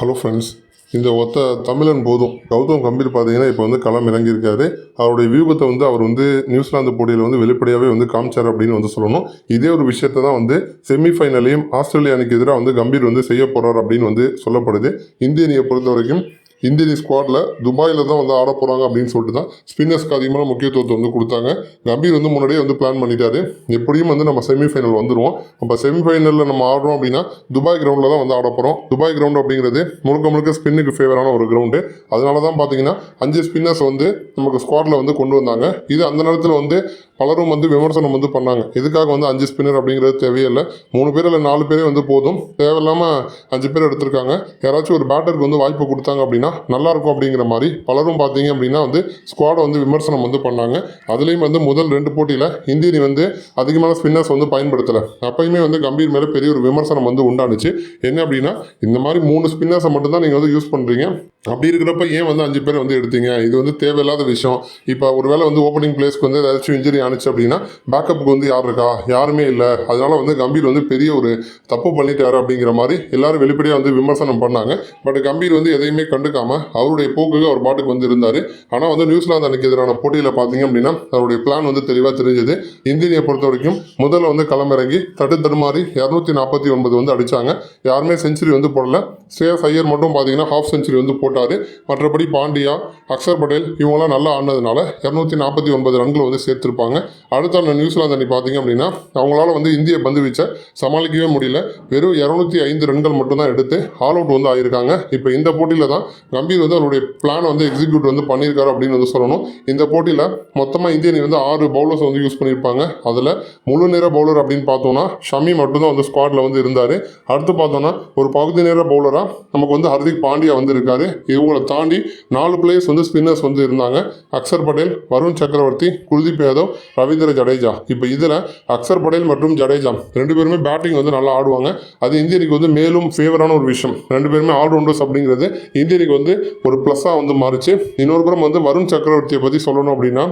Hello friends இந்த ஒத்த தமிழன் போதும். கௌதம் கம்பீர் பார்த்தீங்கன்னா இப்போ வந்து களம் இறங்கியிருக்காரு. அவருடைய வியூகத்தை வந்து அவர் வந்து நியூசிலாந்து போட்டியில் வந்து வெளிப்படையாகவே வந்து காமிச்சார் அப்படின்னு வந்து சொல்லணும். இதே ஒரு விஷயத்தை தான் வந்து செமிஃபைனலையும் ஆஸ்திரேலியா அணிக்கு எதிராக வந்து கம்பீர் வந்து செய்ய போகிறார் அப்படின்னு வந்து சொல்லப்படுது. இந்திய அணியை பொறுத்த வரைக்கும் இந்தியன் ஸ்குவாடில் துபாயில் தான் வந்து ஆட போகிறாங்க அப்படின்னு சொல்லிட்டு தான் ஸ்பின்னர்ஸ்க்கு அதிகமான முக்கியத்துவத்தை வந்து கொடுத்தாங்க. கம்பீர் வந்து முன்னாடியே வந்து பிளான் பண்ணிட்டாரு. எப்படியும் வந்து நம்ம செமிஃபைனல் வந்துடுவோம் அப்போ செமிஃபைனலில் நம்ம ஆடுறோம் அப்படின்னா துபாய் கிரவுண்டில் தான் வந்து ஆட போகிறோம் துபாய் கிரவுண்ட் அப்படிங்கிறது முழுக்க முழுக்க ஸ்பின்னுக்கு ஃபேவரான ஒரு கிரவுண்டு அதனால தான் பார்த்தீங்கன்னா அஞ்சு ஸ்பின்னர்ஸ் வந்து நமக்கு ஸ்குவாடில் வந்து கொண்டு வந்தாங்க. இது அந்த நேரத்தில் வந்து பலரும் வந்து விமர்சனம் வந்து பண்ணாங்க. எதுக்காக வந்து அஞ்சு ஸ்பின்னர் அப்படிங்கிறது தேவையில்லை. மூணு பேர் இல்லை நாலு பேரே வந்து போதும். தேவையில்லாமல் அஞ்சு பேர் எடுத்திருக்காங்க. யாராச்சும் ஒரு பேட்டருக்கு வந்து வாய்ப்பு கொடுத்தாங்க அப்படின்னா நல்லாயிருக்கும் அப்படிங்கிற மாதிரி பலரும் பார்த்தீங்க அப்படின்னா வந்து ஸ்குவாடை வந்து விமர்சனம் வந்து பண்ணாங்க. அதுலேயும் வந்து முதல் ரெண்டு போட்டியில் இந்திய அணி வந்து அதிகமான ஸ்பின்னர்ஸ் வந்து பயன்படுத்தலை. அப்பயுமே வந்து கம்பீர் மேலே பெரிய ஒரு விமர்சனம் வந்து உண்டானுச்சு. என்ன அப்படின்னா இந்த மாதிரி மூணு ஸ்பின்னர்ஸை மட்டும்தான் நீங்கள் வந்து யூஸ் பண்ணுறீங்க அப்படி இருக்கிறப்ப ஏன் வந்து அஞ்சு பேர் வந்து எடுத்தீங்க? இது வந்து தேவையில்லாத விஷயம். இப்போ ஒருவேளை வந்து ஓப்பனிங் பிளேஸ்க்கு வந்து ஏதாச்சும் இன்ஜுரி ஆனிச்சு அப்படின்னா பேக்கப்புக்கு வந்து யார் இருக்கா? யாருமே இல்லை. அதனால வந்து கம்பீர் வந்து பெரிய ஒரு தப்பு பண்ணிட்டாரு அப்படிங்கிற மாதிரி எல்லாரும் வெளிப்படையாக வந்து விமர்சனம் பண்ணாங்க. பட் கம்பீர் வந்து எதையுமே கண்டுக்காமல் அவருடைய போக்குக்கு அவர் பாட்டுக்கு வந்து இருந்தார். ஆனால் வந்து நியூசிலாந்து அன்னைக்கு எதிரான போட்டியில் பார்த்தீங்க அப்படின்னா அவருடைய பிளான் வந்து தெளிவாக தெரிஞ்சது. இந்தியனை பொறுத்த வரைக்கும் முதல்ல வந்து களமிறங்கி தட்டு தடுமாறி இரநூத்தி நாற்பத்தி ஒன்பது வந்து அடித்தாங்க யாருமே செஞ்சுரி வந்து போடல. ஸ்ரேயஸ் ஐயர் மட்டும் பார்த்தீங்கன்னா ஹாஃப் செஞ்சுரி வந்து போட்டார். மற்றபடி பாண்டியா அக்ஷர் பட்டேல் இவங்களாம் நல்லா ஆடினதுனால இரநூத்தி நாற்பத்தி ஒன்பது ரன்கள் வந்து சேர்த்திருப்பாங்க. அடுத்த அந்த நியூசிலாந்து அணி பார்த்தீங்க அப்படின்னா அவங்களால வந்து இந்திய பந்து வீச்சை சமாளிக்கவே முடியல. வெறும் இரநூத்தி ஐந்து ரன்கள் மட்டும்தான் எடுத்து ஆல் அவுட் வந்து ஆயிருக்காங்க இப்போ இந்த போட்டியில் தான் கம்பீர் வந்து அவருடைய பிளானை வந்து எக்ஸிக்யூட் வந்து பண்ணியிருக்காரு அப்படின்னு வந்து சொல்லணும். இந்த போட்டியில் மொத்தமாக இந்திய அணி வந்து ஆறு பவுலர்ஸ் வந்து யூஸ் பண்ணியிருப்பாங்க. அதில் முழு நேர பவுலர் அப்படின்னு பார்த்தோம்னா ஷமி மட்டும்தான் வந்து ஸ்குவாடில் வந்து இருந்தார். அடுத்து பார்த்தோம்னா ஒரு பகுதி நேர பவுலராக நமக்கு வந்து ஹர்திக் பாண்டியா வந்து இருக்காரு. இவங்களை தாண்டி நாலு பிளேயர்ஸ் வந்து ஸ்பின்னர்ஸ் வந்து இருந்தாங்க. அக்ஷர் பட்டேல் வருண் சக்கரவர்த்தி குல்தீப் யாதவ் ரவீந்திர ஜடேஜா. இப்போ இதில் அக்ஷர் பட்டேல் மற்றும் ஜடேஜா ரெண்டு பேருமே பேட்டிங் வந்து நல்லா ஆடுவாங்க. அது இந்தியனுக்கு வந்து மேலும் ஃபேவரான ஒரு விஷயம். ரெண்டு பேருமே ஆல்ரவுண்டர்ஸ் அப்படிங்கிறது இந்தியனுக்கு வந்து ஒரு ப்ளஸ்ஸாக வந்து மாறுச்சு. இன்னொரு புறம் வந்து வருண் சக்கரவர்த்தியை பற்றி சொல்லணும் அப்படின்னா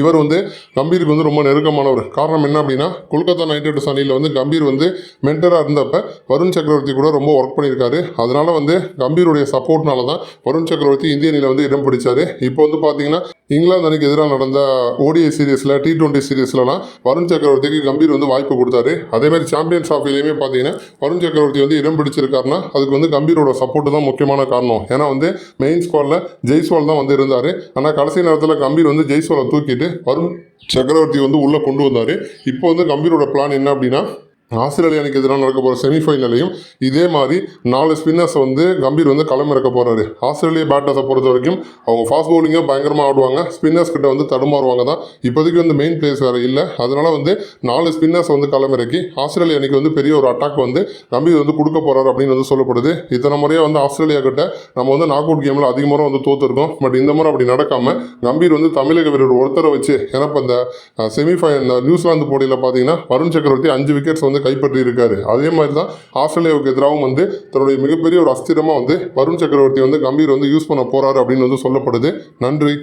இவர் வந்து கம்பீருக்கு வந்து ரொம்ப நெருக்கமானவர். காரணம் என்ன அப்படின்னா கொல்கத்தா நைட் ரைடர்ஸ் அணியில் வந்து கம்பீர் வந்து மென்டராக இருந்தப்ப வருண் சக்கரவர்த்தி கூட ரொம்ப ஒர்க் பண்ணியிருக்காரு. அதனால வந்து கம்பீருடைய சப்போர்ட்னால தான் வருண் சக்கரவர்த்தி இந்திய அணியில் வந்து இடம் பிடிச்சார். இப்போ வந்து பார்த்தீங்கன்னா இங்கிலாந்து அணிக்கு எதிராக நடந்த ஓடிஐ சீரீஸில் டி டுவெண்ட்டி சீரீஸ்லலாம் வருண் சக்கரவர்த்திக்கு கம்பீர் வந்து வாய்ப்பு கொடுத்தாரு. அதே மாதிரி சாம்பியன்ஸ் ஆஃபிலையுமே பார்த்தீங்கன்னா வருண் சக்கரவர்த்தி வந்து இடம் பிடிச்சிருக்காருன்னா அதுக்கு வந்து கம்பீரோட சப்போர்ட்டு தான் முக்கியமான காரணம். ஏன்னா வந்து மெயின் ஸ்குவாடில் ஜெய்ஸ்வால் தான் வந்து இருந்தார். ஆனால் கடைசி நேரத்தில் கம்பீர் வந்து ஜெய்ஸ்வாலை தூக்கிட்டு வருண் சக்கரவர்த்தி வந்து உள்ளே கொண்டு வந்தார். இப்போ வந்து கம்பீரோட பிளான் என்ன அப்படின்னா ஆஸ்திரேலியாவுக்கு எதிராக நடக்க போகிற செமிஃபைனலையும் இதே மாதிரி நாலு ஸ்பின்னர்ஸை வந்து கம்பீர் வந்து களமிறக்க போகிறாரு ஆஸ்திரேலியா பேட்டர்ஸை பொறுத்த வரைக்கும் அவங்க ஃபாஸ்ட் பவுலிங்காக பயங்கரமாக ஆடுவாங்க. ஸ்பின்னர்ஸ் கிட்ட வந்து தடுமாறுவாங்க தான். இப்போதைக்கு வந்து மெயின் பிளேஸ் வேறு இல்லை. அதனால் வந்து நாலு ஸ்பின்னர்ஸ் வந்து களமிறக்கி ஆஸ்திரேலியா அணிக்கு வந்து பெரிய ஒரு அட்டாக் வந்து கம்பீர் வந்து கொடுக்க போகிறாரு அப்படின்னு வந்து சொல்லப்படுது. இத்தனை முறையாக வந்து ஆஸ்திரேலியா கிட்ட நம்ம வந்து நாக் அவுட் கேமில் அதிக முறை வந்து தோற்றுருக்கோம் பட் இந்த முறை அப்படி நடக்காமல் கம்பீர் வந்து தமிழக வீரர் ஒருத்தரை வச்சு ஏன்னா இப்போ இந்த செமிஃபைனல் நியூசிலாந்து போட்டியில் பார்த்தீங்கன்னா வருண் சக்கரவர்த்தி அஞ்சு விக்கெட்ஸ் வந்து கைப்பற்றி இருக்காரு அதே மாதிரி தான் ஆஸ்திரேலியாவுக்கு எதிராகவும் வந்து தன்னுடைய மிகப்பெரிய ஒரு அஸ்திரமாக வந்து வருண் சக்கரவர்த்தி வந்து கம்பீர் வந்து யூஸ் பண்ண போறாரு அப்படின்னு வந்து சொல்லப்படுது. நன்றி.